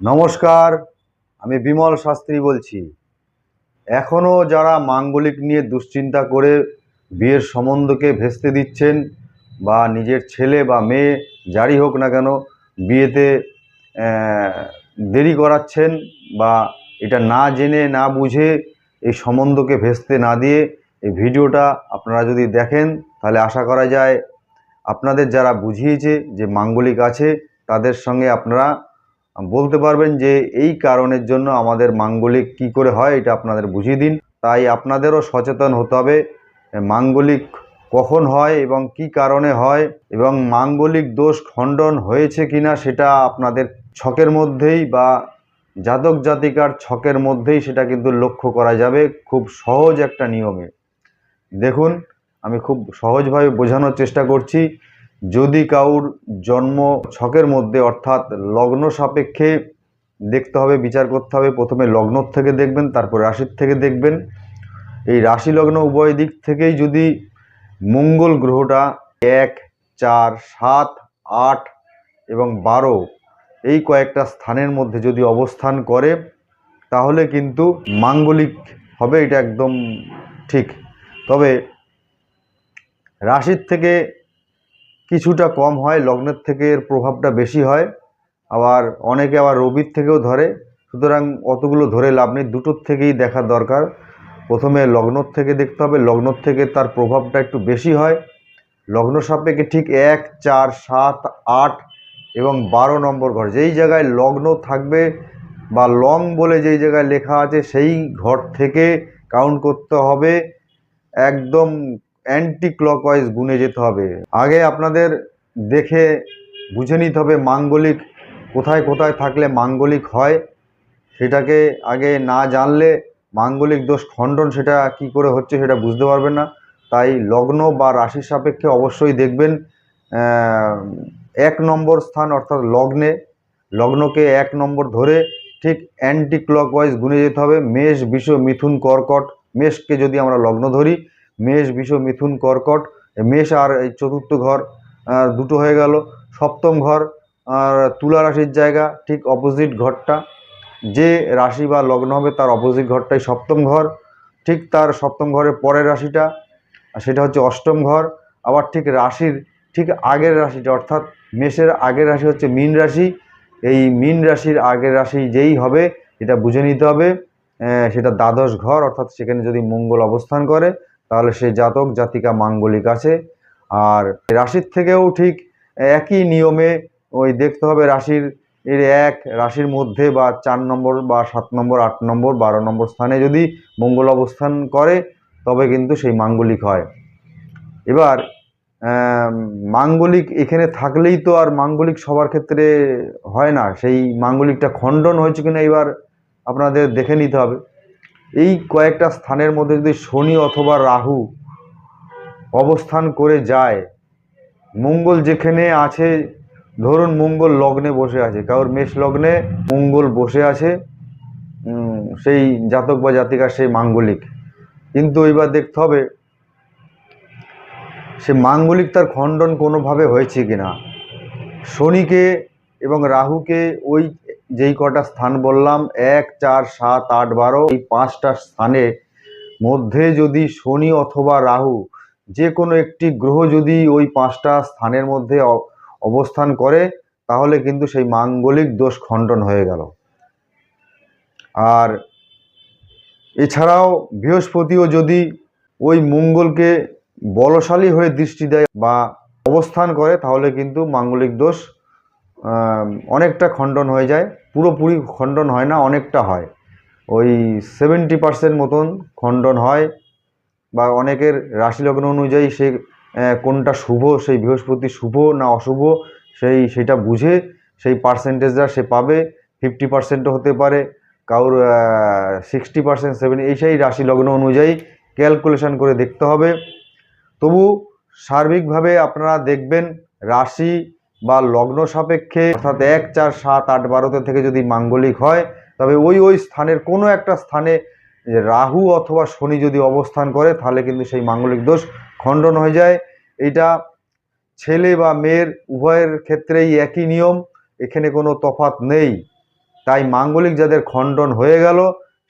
নমস্কার, আমি বিমল শাস্ত্রী বলছি। এখনও যারা মাঙ্গলিক নিয়ে দুশ্চিন্তা করে বিয়ের সম্বন্ধকে ভেস্তে দিচ্ছেন বা নিজের ছেলে বা মেয়ে যারই হোক না কেন বিয়েতে দেরি করাচ্ছেন বা এটা না জেনে, না বুঝে এই সম্বন্ধকে ভেস্তে না দিয়ে এই ভিডিওটা আপনারা যদি দেখেন, তাহলে আশা করা যায় আপনাদের যারা বুঝিয়েছে যে মাঙ্গলিক আছে, তাদের সঙ্গে আপনারা বলতে পারবেন যে এই কারণের জন্য আমাদের মাঙ্গলিক কি করে হয়, এটা আপনাদের বুঝিয়ে দিন। তাই আপনাদেরও সচেতন হতে হবে মাঙ্গলিক কখন হয় এবং কি কারণে হয় এবং মাঙ্গলিক দোষ খণ্ডন হয়েছে কিনা সেটা আপনাদের ছকের মধ্যেই বা জাতক জাতিকার ছকের মধ্যেই সেটা কিন্তু লক্ষ্য করা যাবে খুব সহজ একটা নিয়মে। দেখুন, আমি খুব সহজভাবে বোঝানোর চেষ্টা করছি। যদি কাউর জন্ম ছকের মধ্যে, অর্থাৎ লগ্ন সাপেক্ষে দেখতে হবে, বিচার করতে হবে, প্রথমে লগ্ন থেকে দেখবেন, তারপর রাশির থেকে দেখবেন। এই রাশি লগ্ন উভয় দিক থেকেই যদি মঙ্গল গ্রহটা এক, চার, সাত, আট এবং বারো এই কয়েকটা স্থানের মধ্যে যদি অবস্থান করে, তাহলে কিন্তু মাঙ্গলিক হবে, এটা একদম ঠিক। তবে রাশির থেকে কিছুটা কম হয়, লগ্নের থেকে এর প্রভাবটা বেশি হয়। আবার অনেকে আবার রবির থেকেও ধরে। সুতরাং অতগুলো ধরে লাভ নেই, দুটোর থেকেই দেখা দরকার। প্রথমে লগ্নর থেকে দেখতে হবে, লগ্নর থেকে তার প্রভাবটা একটু বেশি হয়। লগ্ন সাপেক্ষে ঠিক এক, চার, সাত, আট এবং বারো নম্বর ঘর। যেই জায়গায় লগ্ন থাকবে বা লং বলে যেই জায়গায় লেখা আছে, সেই ঘর থেকে কাউন্ট করতে হবে। একদম অ্যান্টি ক্লকওয়াইজ গুনে যেতে হবে। আগে আপনাদের দেখে বুঝে নিতে হবে মাঙ্গলিক কোথায় কোথায় থাকলে মাঙ্গলিক হয়। সেটাকে আগে না জানলে মাঙ্গলিক দোষ খণ্ডন সেটা কি করে হচ্ছে সেটা বুঝতে পারবেন না। তাই লগ্ন বা রাশির সাপেক্ষে অবশ্যই দেখবেন এক নম্বর স্থান অর্থাৎ লগ্নে, লগ্নকে এক নম্বর ধরে ঠিক অ্যান্টি ক্লকওয়াইজ গুনে যেতে হবে। মেষ বিষ মিথুন, কর্কট, মেষকে যদি আমরা লগ্ন ধরি মেষ, বিষ, মিথুন, কর্কট মেষ আর এই চতুর্থ ঘর দুটো হয়ে গেল। সপ্তম ঘর, আর তুলা রাশির জায়গা, ঠিক অপোজিট ঘরটা। যে রাশি বা লগ্ন হবে তার অপোজিট ঘরটাই সপ্তম ঘর। ঠিক তার সপ্তম ঘরের পরের রাশিটা সেটা হচ্ছে অষ্টম ঘর। আবার ঠিক রাশির, ঠিক আগের রাশিটা, অর্থাৎ মেষের আগের রাশি হচ্ছে মীন রাশি। এই মীন রাশির আগের রাশি যেই হবে, এটা বুঝে নিতে হবে। সেটা দ্বাদশ ঘর, অর্থাৎ সেখানে যদি মঙ্গল অবস্থান করে তাহলে সে জাতক, জাতিকা মাঙ্গলিক আছে। আর রাশির থেকেও ঠিক একই নিয়মে ওই দেখতে হবে রাশির এর এক, রাশির মধ্যে বা চার নম্বর বা সাত নম্বর, আট নম্বর, বারো নম্বর স্থানে যদি মঙ্গল অবস্থান করে, তবে কিন্তু সেই মাঙ্গলিক হয়। এবার মাঙ্গলিক এখানে থাকলেই তো আর মাঙ্গলিক সবার ক্ষেত্রে হয় না। সেই মাঙ্গলিকটা খণ্ডন হয়েছে কিনা এবার আপনাদের দেখে নিতে হবে। এই কয়েকটা স্থানের মধ্যে যদি শনি অথবা রাহু অবস্থান করে যায়, মঙ্গল যেখানে আছে, ধরুন মঙ্গল লগ্নে বসে আছে, কারোর মেষ লগ্নে মঙ্গল বসে আছে সেই জাতক বা জাতিকার সেই মাঙ্গলিক। কিন্তু এবার দেখতে হবে, সে মাঙ্গলিক তার খণ্ডন কোনোভাবে হয়েছে কিনা। শনিকে এবং রাহুকে ওই যেই কটা স্থান বললাম, এক, চার, সাত, আট, বারো, এই পাঁচটা স্থানে মধ্যে যদি শনি অথবা রাহু যে কোনো একটি গ্রহ যদি ওই পাঁচটা স্থানের মধ্যে অবস্থান করে, তাহলে কিন্তু সেই মাঙ্গলিক দোষ খণ্ডন হয়ে গেল। আর এছাড়াও বৃহস্পতিও যদি ওই মঙ্গলকে বলশালী হয়ে দৃষ্টি দেয় বা অবস্থান করে, তাহলে কিন্তু মাঙ্গলিক দোষ অনেকটা খণ্ডন হয়ে যায়। পুরোপুরি খণ্ডন হয় না, অনেকটা হয়। ওই সেভেন্টি পার্সেন্ট মতন খণ্ডন হয় বা অনেকের রাশি লগ্ন অনুযায়ী সে কোনটা শুভ, সেই বৃহস্পতি শুভ না অশুভ, সেই, সেটা বুঝে সেই পার্সেন্টেজটা সে পাবে। ফিফটি পার্সেন্টও হতে পারে, কারোর সিক্সটি পার্সেন্ট সেভেন এই সেই রাশি লগ্ন অনুযায়ী ক্যালকুলেশন করে দেখতে হবে। তবু সার্বিকভাবে আপনারা দেখবেন রাশি বা লগ্ন সাপেক্ষে, অর্থাৎ এক চার সাত আট বারোতে থেকে যদি মাঙ্গলিক হয়, তবে ওই ওই স্থানের কোনো একটা স্থানে রাহু অথবা শনি যদি অবস্থান করে, তাহলে কিন্তু সেই মাঙ্গলিক দোষ খণ্ডন হয়ে যায়। এটা ছেলে বা মেয়ের উভয়ের ক্ষেত্রেই একই নিয়ম, এখানে কোনো তফাৎ নেই। তাই মাঙ্গলিক যাদের খণ্ডন হয়ে গেল,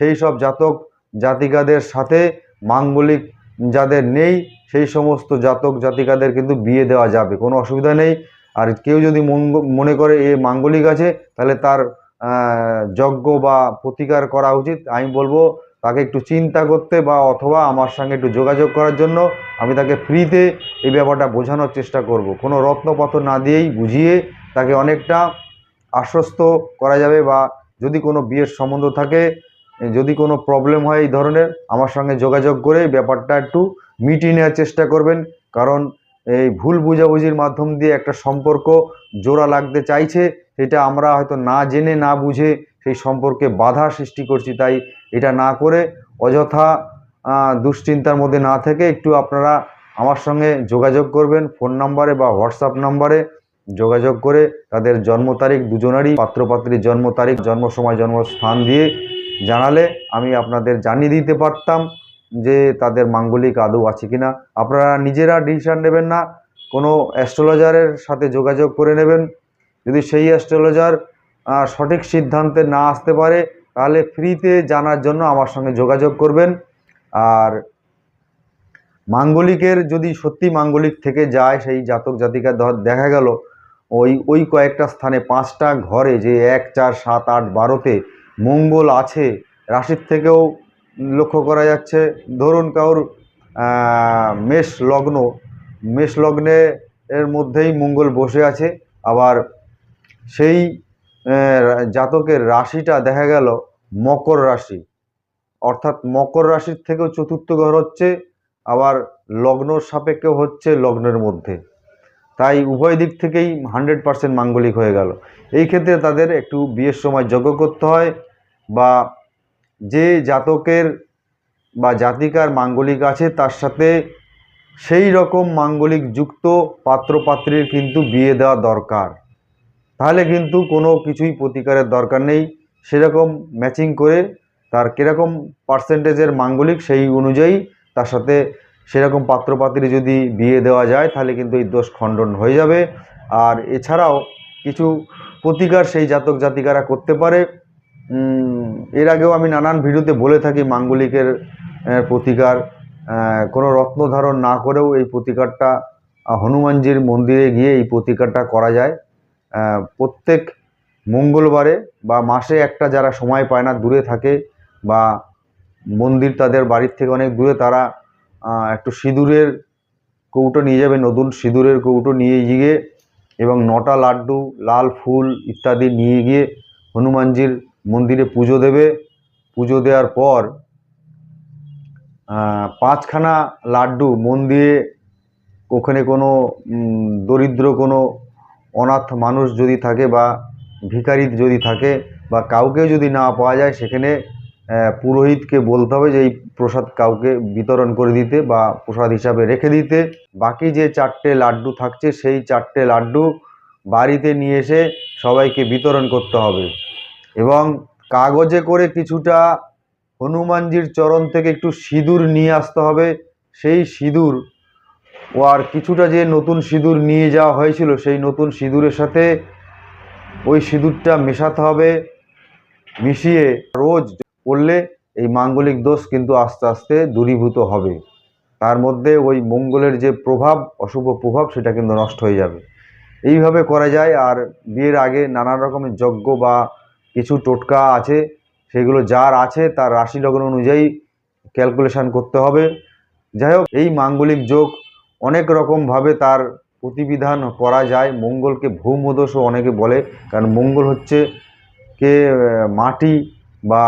সেই সব জাতক জাতিকাদের সাথে মাঙ্গলিক যাদের নেই, সেই সমস্ত জাতক জাতিকাদের কিন্তু বিয়ে দেওয়া যাবে, কোনো অসুবিধা নেই। আর কেউ যদি মনে করে এ মাঙ্গলিক আছে, তাহলে তার যজ্ঞ বা প্রতিকার করা উচিত। আমি বলব, তাকে একটু চিন্তা করতে বা অথবা আমার সঙ্গে একটু যোগাযোগ করার জন্য আমি তাকে ফ্রিতে এই ব্যাপারটা বোঝানোর চেষ্টা করব। কোনো রত্নপত্র না দিয়েই বুঝিয়ে তাকে অনেকটা আশ্বস্ত করা যাবে বা যদি কোনো বিয়ের সম্বন্ধ থাকে, যদি কোনো প্রবলেম হয় এই ধরনের, আমার সঙ্গে যোগাযোগ করে ব্যাপারটা একটু মিটিয়ে নেওয়ার চেষ্টা করবেন। কারণ এই ভুল বুঝাবুঝির মাধ্যম দিয়ে একটা সম্পর্ক জোড়া লাগতে চাইছে, সেটা আমরা হয়তো না জেনে, না বুঝে সেই সম্পর্কে বাধা সৃষ্টি করছি, তাই এটা না করে অযথা দুশ্চিন্তার মধ্যে না থেকে একটু আপনারা আমার সঙ্গে যোগাযোগ করবেন, ফোন নাম্বারে বা হোয়াটসঅ্যাপ নাম্বারে যোগাযোগ করে তাদের জন্ম তারিখ দুজনারই, পাত্রপাত্রীর জন্ম তারিখ, জন্ম সময়, জন্মস্থান দিয়ে জানালে আমি আপনাদের জানিয়ে দিতে পারতাম। যে তাদের মাঙ্গলিক আদৌ আছে কিনা, আপনারা নিজেরা ডিসিশান নেবেন না, কোনো অ্যাস্ট্রোলজারের সাথে যোগাযোগ করে নেবেন। যদি সেই অ্যাস্ট্রোলজার সঠিক সিদ্ধান্তে না আসতে পারে, তাহলে ফ্রিতে জানার জন্য আমার সঙ্গে যোগাযোগ করবেন। আর মাঙ্গলিকের যদি সত্যি মাঙ্গলিক থেকে যায়, সেই জাতক জাতিকা দেখা গেল, ওই ওই কয়েকটা স্থানে পাঁচটা ঘরে যে এক, চার, সাত, আট, বারোতে মঙ্গল আছে, রাশির থেকেও লক্ষ্য করা যাচ্ছে। ধরুন কারোর মেষ লগ্ন, মেষ লগ্নে এর মধ্যেই মঙ্গল বসে আছে। আবার সেই জাতকের রাশিটা দেখা গেল মকর রাশি। অর্থাৎ মকর রাশির থেকেও চতুর্থ ঘর হচ্ছে, আবার লগ্ন সাপেক্ষে হচ্ছে লগ্নের মধ্যে। তাই উভয় দিক থেকেই হান্ড্রেড পার্সেন্ট মাঙ্গলিক হয়ে গেল। এই ক্ষেত্রে তাদের একটু বিয়ের সময় যজ্ঞ করতে হয় বা যে জাতকের বা জাতিকার মাঙ্গলিক আছে, তার সাথে সেই রকম মাঙ্গলিক যুক্ত পাত্রপাত্রীর কিন্তু বিয়ে দেওয়া দরকার। তাহলে কিন্তু কোনো কিছুই প্রতিকারের দরকার নেই। সেরকম ম্যাচিং করে তার কীরকম পার্সেন্টেজের মাঙ্গলিক সেই অনুযায়ী তার সাথে সেরকম পাত্রপাত্রী যদি বিয়ে দেওয়া যায়, তাহলে কিন্তু এই দোষ খণ্ডন হয়ে যাবে। আর এছাড়াও কিছু প্রতিকার সেই জাতক জাতিকারা করতে পারে। এর আগেও আমি নানান ভিডিওতে বলে থাকি মাঙ্গলিকের প্রতিকার কোনো রত্ন ধারণ না করেও এই প্রতিকারটা হনুমানজির মন্দিরে গিয়ে এই প্রতিকারটা করা যায়। প্রত্যেক মঙ্গলবারে বা মাসে একটা যারা সময় পায় না, দূরে থাকে বা মন্দির তাদের বাড়ির থেকে অনেক দূরে, তারা একটু সিঁদুরের কৌটো নিয়ে যাবে, নতুন সিঁদুরের কৌটো নিয়ে গিয়ে এবং নটা লাড্ডু, লাল ফুল ইত্যাদি নিয়ে গিয়ে হনুমানজির মন্দিরে পুজো দেবে। পুজো দেওয়ার পর পাঁচখানা লাড্ডু মন দিয়ে ওখানে কোনো দরিদ্র কোনো অনাথ মানুষ যদি থাকে বা ভিখারি যদি থাকে বা কাউকে যদি না পাওয়া যায়, সেখানে পুরোহিতকে বলতে হবে যে এই প্রসাদ কাউকে বিতরণ করে দিতে বা প্রসাদ হিসাবে রেখে দিতে। বাকি যে চারটে লাড্ডু থাকছে, সেই চারটে লাড্ডু বাড়িতে নিয়ে এসে সবাইকে বিতরণ করতে হবে। এবং কাগজে করে কিছুটা হনুমানজির চরণ থেকে একটু সিঁদুর নিয়ে আসতে হবে। সেই সিঁদুর, ও আর কিছুটা যে নতুন সিঁদুর নিয়ে যাওয়া হয়েছিল, সেই নতুন সিঁদুরের সাথে ওই সিঁদুরটা মেশাতে হবে। মিশিয়ে রোজ পড়লে এই মাঙ্গলিক দোষ কিন্তু আস্তে আস্তে দূরীভূত হবে। তার মধ্যে ওই মঙ্গলের যে প্রভাব, অশুভ প্রভাব, সেটা কিন্তু নষ্ট হয়ে যাবে। এইভাবে করা যায়, আর বিয়ের আগে নানা রকমের যজ্ঞ বা কিছু টোটকা আছে, সেগুলো যার আছে তার রাশি লগ্ন অনুযায়ী ক্যালকুলেশান করতে হবে। যাই হোক, এই মাঙ্গলিক যোগ অনেক রকমভাবে তার প্রতিবিধান করা যায়। মঙ্গলকে ভৌমদোষও অনেকে বলে, কারণ মঙ্গল হচ্ছে কে, মাটি বা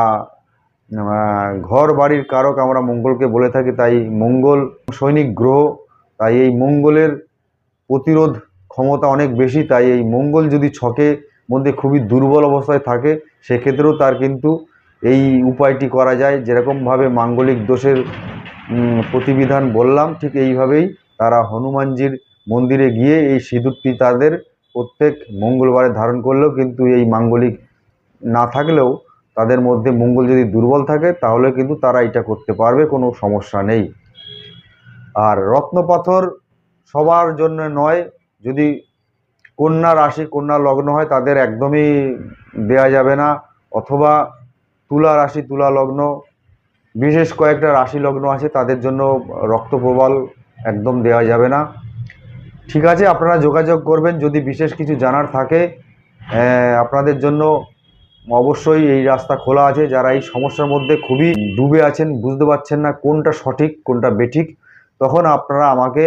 ঘর বাড়ির কারক আমরা মঙ্গলকে বলে থাকি, তাই মঙ্গল সৈনিক গ্রহ, তাই এই মঙ্গলের প্রতিরোধ ক্ষমতা অনেক বেশি, তাই এই মঙ্গল যদি ছকে মধ্যে খুবই দুর্বল অবস্থায় থাকে, সেক্ষেত্রেও তার কিন্তু এই উপায়টি করা যায়। যেরকমভাবে মাঙ্গলিক দোষের প্রতিবিধান বললাম, ঠিক এইভাবেই তারা হনুমানজির মন্দিরে গিয়ে এই সিঁদুরটি তাদের প্রত্যেক মঙ্গলবারে ধারণ করলেও কিন্তু এই মাঙ্গলিক না থাকলেও তাদের মধ্যে মঙ্গল যদি দুর্বল থাকে, তাহলে কিন্তু তারা এটা করতে পারবে, কোনো সমস্যা নেই। আর রত্নপাথর সবার জন্য নয়, যদি কন্যা রাশি, কন্যা লগ্ন হয়, তাদের একদমই দেয়া যাবে না। অথবা তুলা রাশি, তুলা লগ্ন, বিশেষ কয়েকটা রাশি লগ্ন আছে, তাদের জন্য রক্ত প্রবাল একদম দেওয়া যাবে না। ঠিক আছে, আপনারা যোগাযোগ করবেন, যদি বিশেষ কিছু জানার থাকে আপনাদের জন্য অবশ্যই এই রাস্তা খোলা আছে। যারা এই সমস্যার মধ্যে খুবই ডুবে আছেন, বুঝতে পারছেন না কোনটা সঠিক, কোনটা বেঠিক, তখন আপনারা আমাকে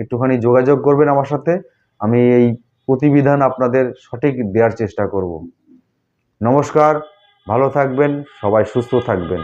একটুখানি যোগাযোগ করবেন আমার সাথে। আমি এই প্রতিবিধান আপনাদের সঠিক দেওয়ার চেষ্টা করব। নমস্কার ভালো থাকবেন সবাই সুস্থ থাকবেন।